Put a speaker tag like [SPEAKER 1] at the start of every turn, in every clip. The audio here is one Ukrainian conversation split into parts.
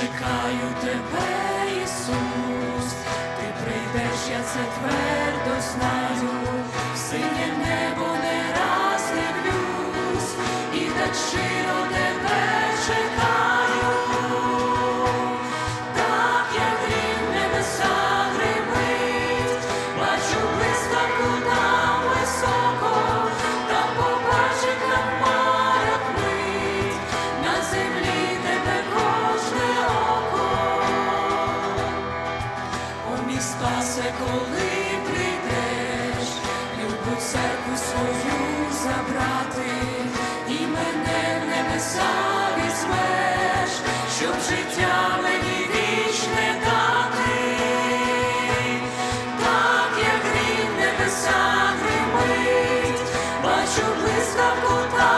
[SPEAKER 1] Чекаю тебе, Ісус, ти прийдеш, я це твердо знаю, коли прийдеш, любу церкву свою забрати, і мене в небеса візьмеш, щоб життя мені вічне дати, так як грім небеса гримить, бачу блискавку та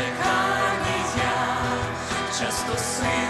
[SPEAKER 1] Чекання часто сил.